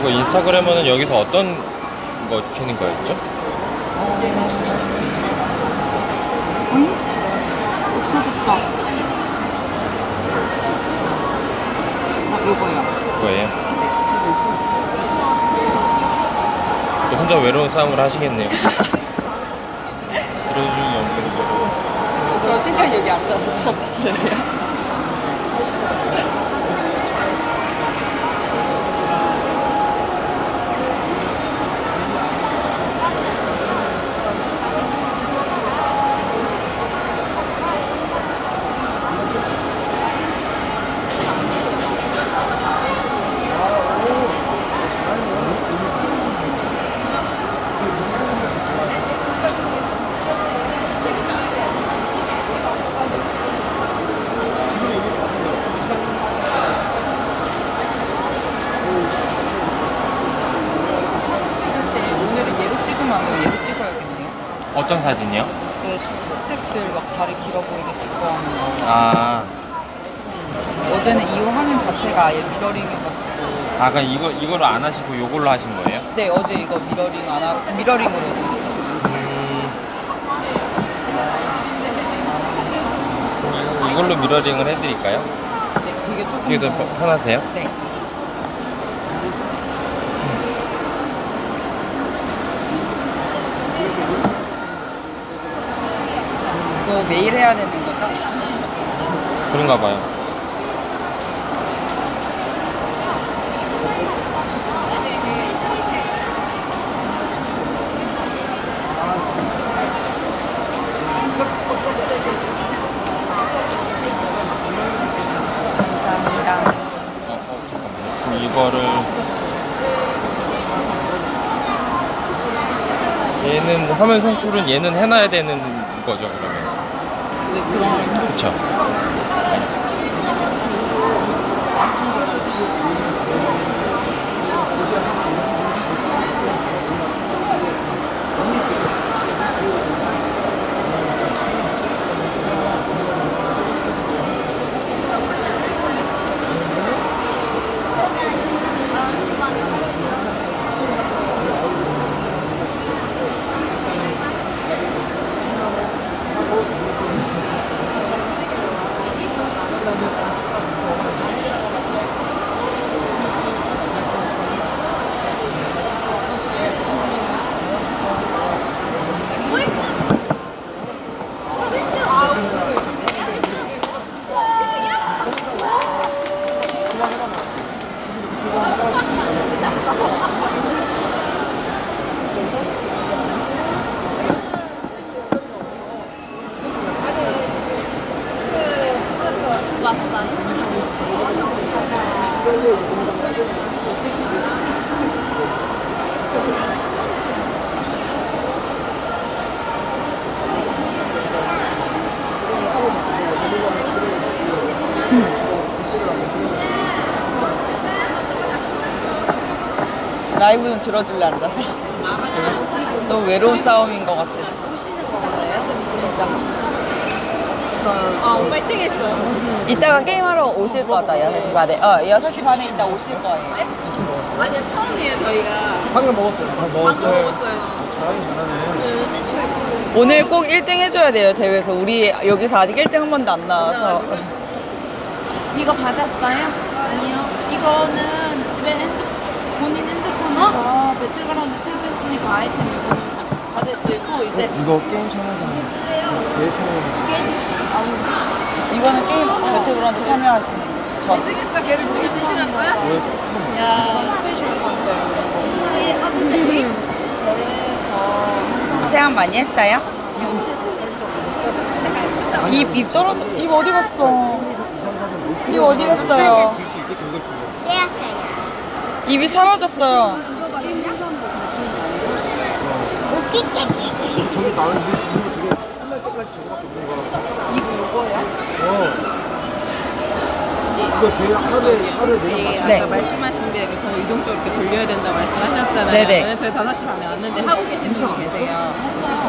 그거 인스타그램은 여기서 어떤 거 키는 거였죠? 응? 없어졌다. 아, 요거요. 그거예요? 또 혼자 외로운 싸움을 하시겠네요. 들어주는 거로. 그럼 진짜 여기 앉아서 들어주실래요? 찍을 때 오늘은 얘로 찍으면 안 되고 얘로 찍어야겠네요. 어떤 사진이요? 네, 스텝들 막 다리 길어 보이게 찍고 하는 거. 아, 어제는 이 화면 자체가 아예 미러링 해가지고. 아, 그럼 이거, 이거를 안 하시고 요걸로 하신 거예요? 네, 어제 이거 미러링 안 하고, 미러링으로. 이- 이걸로 미러링을 해드릴까요? 네, 그게 조금 그게 더 더. 편- 편하세요? 네. 이거 매일 해야 되는 거죠? 그런가 봐요. 감사합니다. 어, 어, 잠깐만요. 그럼 이거를 얘는 화면 송출은 얘는 해놔야 되는 거죠 그러면 네, 그럼 그쵸 라이브는 들어줄래 앉아서? 너무 외로운 싸움인 것 같아. 아, 오빠 1등 했어. 이따가 게임하러 오실 거 같아, 6시 반에. 어, 6시 반에 이따 오실 거예요. 아니요, 처음이에요, 저희가. 방금 먹었어요. 아, 방금 먹었어요. 잘하긴 잘하네. 그, 세출. 오늘 꼭 1등 해줘야 돼요, 대회에서. 우리 여기서 아직 1등 한 번도 안 나와서. 이거 받았어요? 아니요. 이거는 집에 핸드, 본인 핸드폰에서 배틀그라운드 체험했으니까 아이템 이거 받을 수 있고, 이제 이거 게임 참여잖아. 내 참여. 두개 해주세요. 이거는 게임 배틀그라운드 참여하시는 거. 1등 했어. 걔를 지금 1등 한 거야? 야 스페셜 상자 네, 나도 돼. 체험 많이 했어요? 입, 입 떨어져. 입 어디 갔어? 입 어디 갔어요? 줄수 있게 이걸 주고. 입이 사라졌어요. 저기 나는 이거 되게 끝날 때까지 저거밖에 없는 거야. 이거 이거예요? 어. 이거 되게 하루에 하루에 혹시 내가 아까 네. 말씀하신 대로 저 이동 쪽으로 이렇게 돌려야 된다 말씀하셨잖아요. 네네. 저희 5시 반에 왔는데 하고 계신 분이 계세요.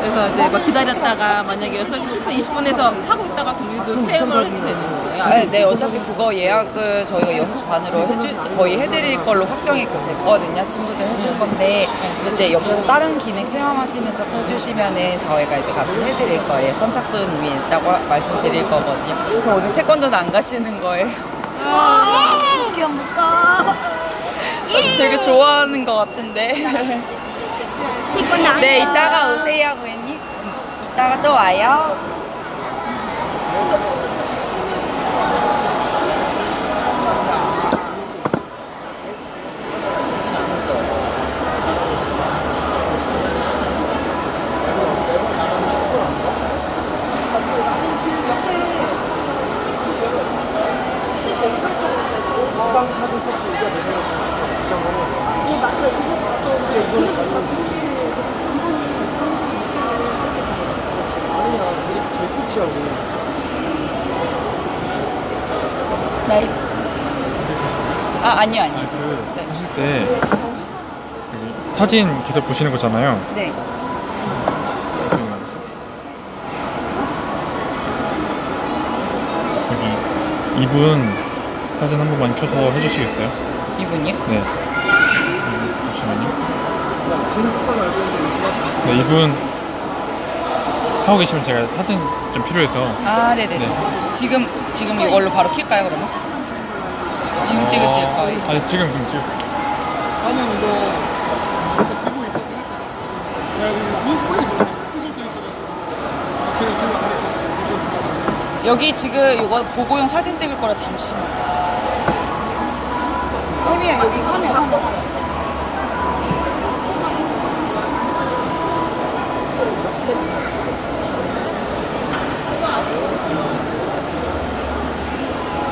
그래서 이제 막 기다렸다가 만약에 6시 10분, 20분에서 하고 있다가 우리도 체험을 해도 되는 거예요. 네, 네, 어차피 그거 예약을 저희가 6시 반으로 해주, 거의 해드릴 걸로 확정이 그- 됐거든요. 친구들 해줄 건데, 근데 옆에서 다른 기능 체험하시는 척 해주시면은 저희가 이제 같이 해드릴 거예요. 선착순 이미 있다고 하- 말씀드릴 거거든요. 그럼 오늘 태권도는 안 가시는 거예요? 기억 못 가. 되게 좋아하는 것 같은데. 태권도 안 네, 가. 이따가 오세요, 고객님. 이따가 또 와요. 부상 사진 탑지 우리가 내 생각에 부상 하는 이 맞죠 이거 봤어 이거는 가는 아니야 되게 되게 끝이야 우리 네. 아, 아니요, 아니요. 그 네. 하실 때 사진 계속 보시는 거잖아요. 네. 여기 이분 사진 한 번만 켜서 해주시겠어요? 이분이요? 네. 여기 있는데 이거 네, 이분 하고 계시면 제가 사진 좀 필요해서 아, 네네. 네. 지금, 지금 이걸로 바로 킬까요, 그러면? 지금 찍으실 어, 거예요? 아니 지금 그럼 지금 나는 이거 이거 들고 있었긴 했거든 내가 이거 무슨 소리 몰라 스크실 수 있어가지고 그냥 지금 안 됐거든 여기 지금 이거 보고용 사진 찍을 거라 잠시만. 혜미야, 여기 카메라.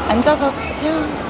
앉아서 세요.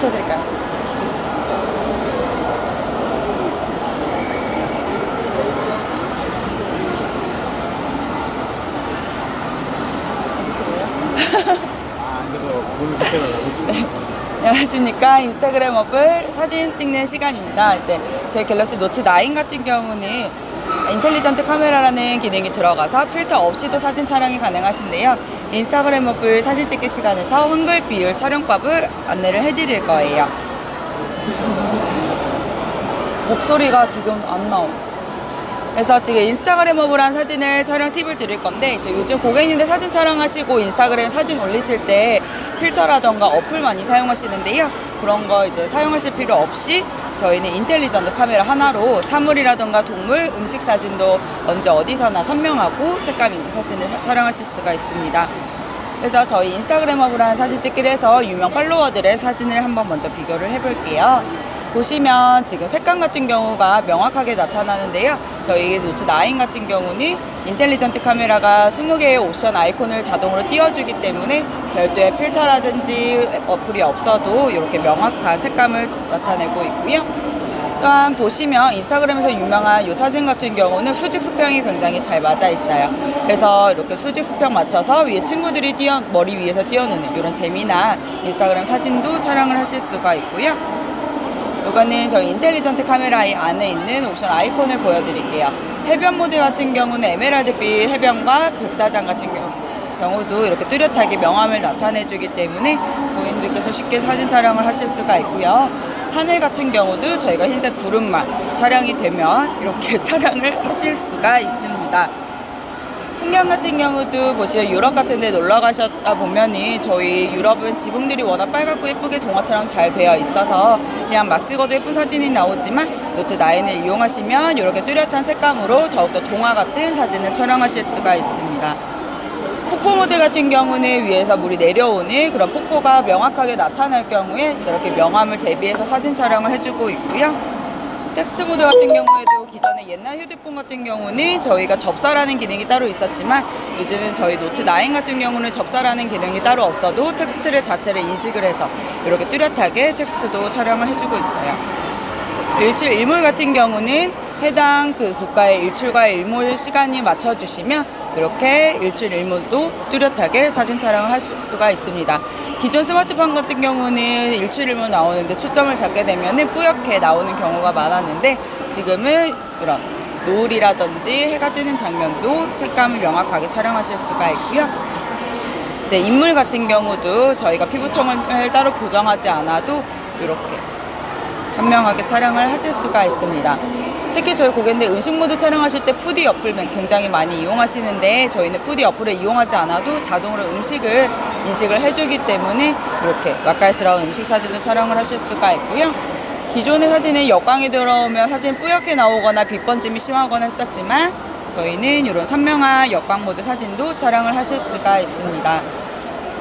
이렇게 될까요? 아 오늘 좋게 안녕하십니까. 인스타그램 어플 사진 찍는 시간입니다. 이제 저희 갤럭시 노트 9 같은 경우는 인텔리전트 카메라라는 기능이 들어가서 필터 없이도 사진 촬영이 가능하신데요. 인스타그램 어플 사진 찍기 시간에서 한글 비율 촬영법을 안내를 해드릴 거예요. 목소리가 지금 안 나옵니다. 그래서 지금 인스타그램 어블한 사진을 촬영 팁을 드릴 건데 이제 요즘 고객님들 사진 촬영하시고 인스타그램 사진 올리실 때 필터라던가 어플 많이 사용하시는데요. 그런 거 이제 사용하실 필요 없이 저희는 인텔리전트 카메라 하나로 사물이라던가 동물, 음식 사진도 언제 어디서나 선명하고 색감 있는 사진을 촬영하실 수가 있습니다. 그래서 저희 인스타그램 어블한 사진 찍기를 해서 유명 팔로워들의 사진을 한번 먼저 비교를 해볼게요. 보시면 지금 색감 같은 경우가 명확하게 나타나는데요. 저희 노트 9 같은 경우는 인텔리전트 카메라가 20개의 옵션 아이콘을 자동으로 띄워주기 때문에 별도의 필터라든지 어플이 없어도 이렇게 명확한 색감을 나타내고 있고요. 또한 보시면 인스타그램에서 유명한 이 사진 같은 경우는 수직 수평이 굉장히 잘 맞아 있어요. 그래서 이렇게 수직 수평 맞춰서 위에 친구들이 뛰어 머리 위에서 뛰어노는 이런 재미난 인스타그램 사진도 촬영을 하실 수가 있고요. 이거는 저희 인텔리전트 카메라의 안에 있는 옵션 아이콘을 보여드릴게요. 해변 모드 같은 경우는 에메랄드빛 해변과 백사장 같은 경우 경우도 이렇게 뚜렷하게 명암을 나타내주기 때문에 고객님들께서 쉽게 사진 촬영을 하실 수가 있고요. 하늘 같은 경우도 저희가 흰색 구름만 촬영이 되면 이렇게 촬영을 하실 수가 있습니다. 풍경 같은 경우도 보시면 유럽 같은 데 놀러 가셨다 보면은 저희 유럽은 지붕들이 워낙 빨갛고 예쁘게 동화 촬영 잘 되어 있어서 그냥 막 찍어도 예쁜 사진이 나오지만 노트 9을 이용하시면 이렇게 뚜렷한 색감으로 더욱더 동화 같은 사진을 촬영하실 수가 있습니다. 폭포 모드 같은 경우는 위에서 물이 내려오는 그런 폭포가 명확하게 나타날 경우에 이렇게 명암을 대비해서 사진 촬영을 해주고 있고요. 텍스트 모드 같은 경우에도 기존의 옛날 휴대폰 같은 경우는 저희가 접사라는 기능이 따로 있었지만 요즘은 저희 노트 9 같은 경우는 접사라는 기능이 따로 없어도 텍스트를 자체를 인식을 해서 이렇게 뚜렷하게 텍스트도 촬영을 해주고 있어요. 일출 일몰 같은 경우는 해당 그 국가의 일출과 일몰 시간이 맞춰주시면 이렇게 일출 일몰도 뚜렷하게 사진 촬영을 할 수- 수가 있습니다. 기존 스마트폰 같은 경우는 일출 일몰 나오는데 초점을 잡게 되면 뿌옇게 나오는 경우가 많았는데 지금은 이런 노을이라든지 해가 뜨는 장면도 색감을 명확하게 촬영하실 수가 있고요. 이제 인물 같은 경우도 저희가 피부톤을 따로 고정하지 않아도 이렇게 현명하게 촬영을 하실 수가 있습니다. 특히 저희 고객님들 음식 모드 촬영하실 때 푸디 어플 굉장히 많이 이용하시는데 저희는 푸디 어플을 이용하지 않아도 자동으로 음식을 인식을 해주기 때문에 이렇게 맛깔스러운 음식 사진도 촬영을 하실 수가 있고요. 기존의 사진은 역광이 들어오면 사진 뿌옇게 나오거나 빛 번짐이 심하거나 했었지만 저희는 이런 선명한 역광 모드 사진도 촬영을 하실 수가 있습니다.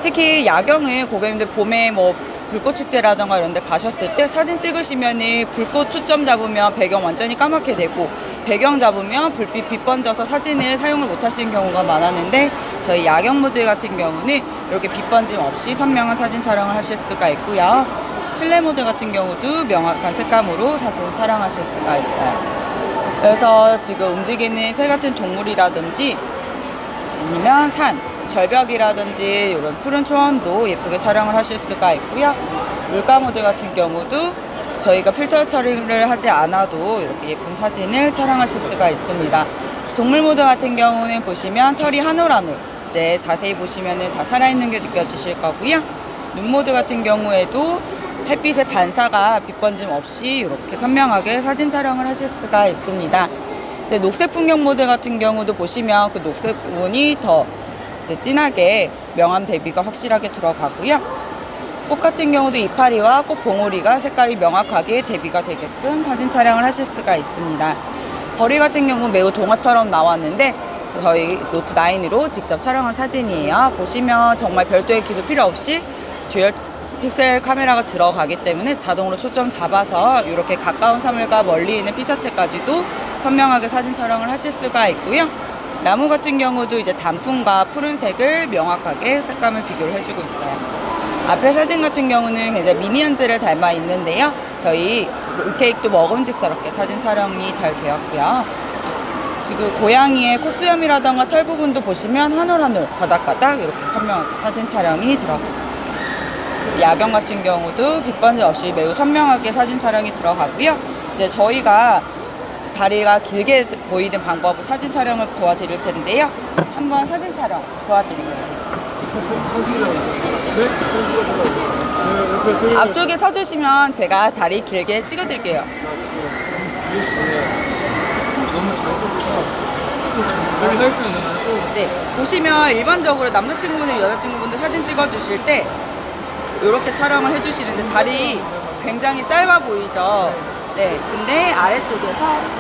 특히 야경을 고객님들 봄에 뭐 불꽃 축제라던가 이런 데 가셨을 때 사진 찍으시면은 불꽃 초점 잡으면 배경 완전히 까맣게 되고 배경 잡으면 불빛 빛 번져서 사진을 사용을 못 하시는 경우가 많았는데 저희 야경 모드 같은 경우는 이렇게 빛 번짐 없이 선명한 사진 촬영을 하실 수가 있고요. 실내 모드 같은 경우도 명확한 색감으로 사진 촬영하실 수가 있어요. 그래서 지금 움직이는 새 같은 동물이라든지 아니면 산, 절벽이라든지 이런 푸른 초원도 예쁘게 촬영을 하실 수가 있고요. 물가 모드 같은 경우도 저희가 필터 처리를 하지 않아도 이렇게 예쁜 사진을 촬영하실 수가 있습니다. 동물 모드 같은 경우는 보시면 털이 한 올 한올 이제 자세히 보시면은 다 살아있는 게 느껴지실 거고요. 눈 모드 같은 경우에도 햇빛의 반사가 빛번짐 없이 이렇게 선명하게 사진 촬영을 하실 수가 있습니다. 이제 녹색 풍경 모드 같은 경우도 보시면 그 녹색 부분이 더 이제 진하게 명암 대비가 확실하게 들어가고요. 꽃 같은 경우도 이파리와 꽃 봉오리가 색깔이 명확하게 대비가 되게끔 사진 촬영을 하실 수가 있습니다. 거리 같은 경우 매우 동화처럼 나왔는데 저희 노트 9으로 직접 촬영한 사진이에요. 보시면 정말 별도의 기술 필요 없이 듀얼 픽셀 카메라가 들어가기 때문에 자동으로 초점 잡아서 이렇게 가까운 사물과 멀리 있는 피사체까지도 선명하게 사진 촬영을 하실 수가 있고요. 나무 같은 경우도 이제 단풍과 푸른색을 명확하게 색감을 비교를 해주고 있어요. 앞에 사진 같은 경우는 굉장히 미니언즈를 닮아 있는데요. 저희 롤케이크도 먹음직스럽게 사진 촬영이 잘 되었고요. 지금 고양이의 콧수염이라던가 털 부분도 보시면 한올 한올 가닥가닥 이렇게 선명하게 사진 촬영이 들어가요. 야경 같은 경우도 빛반지 없이 매우 선명하게 사진 촬영이 들어가고요. 이제 저희가 다리가 길게 보이는 방법으로 사진 촬영을 도와드릴 텐데요. 한번 사진 촬영 들어. 앞쪽에 서주시면 제가 다리 길게 찍어드릴게요. 네, 보시면 일반적으로 남자친구분들, 여자친구분들 사진 찍어주실 때 이렇게 촬영을 해주시는데 다리 굉장히 짧아 보이죠? 네, 근데 아래쪽에서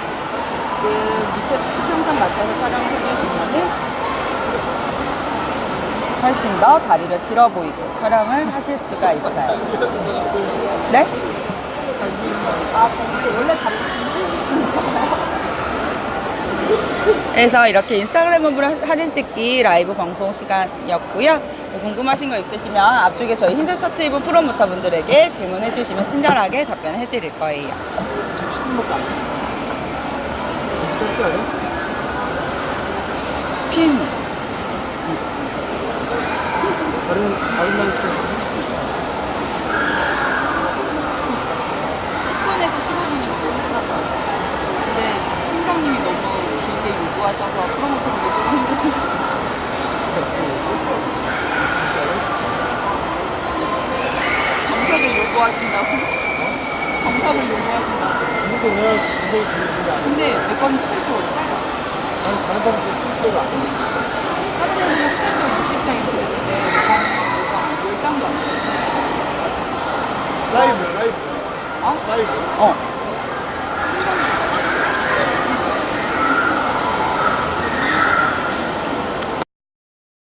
그 밑에 수평선 맞춰서 촬영을 해주시면은 훨씬 더 다리를 길어 보이게 촬영을 하실 수가 있어요. 네? 아, 저 근데 원래 다리 그래서 이렇게 인스타그램으로 사진 찍기 라이브 방송 시간이었고요. 뭐 궁금하신 거 있으시면 앞쪽에 저희 흰색 셔츠 입은 프로모터 분들에게 질문해 주시면 친절하게 답변해 드릴 거예요. 10분밖에 안 돼. 짧지 않아요? 핀. 다른 다른 날 좀. 10분에서 15분이면 충분하고요. 근데 팀장님이 너무 길게 요구하셔서 프로모터분들 조금 힘드신 것 같아요. 정석을 요구하신다고. 정석을 요구하신다고. 내가 정석이 되는 게 아니야. 근데 몇번 스크립트가 짧아. 아니 다른 사람들 스트레스가 안 돼. 하루에는 스크립트 60장이 되는데 몇장 10장도 안 돼. 라이브 라이브 어? 라이브. 어.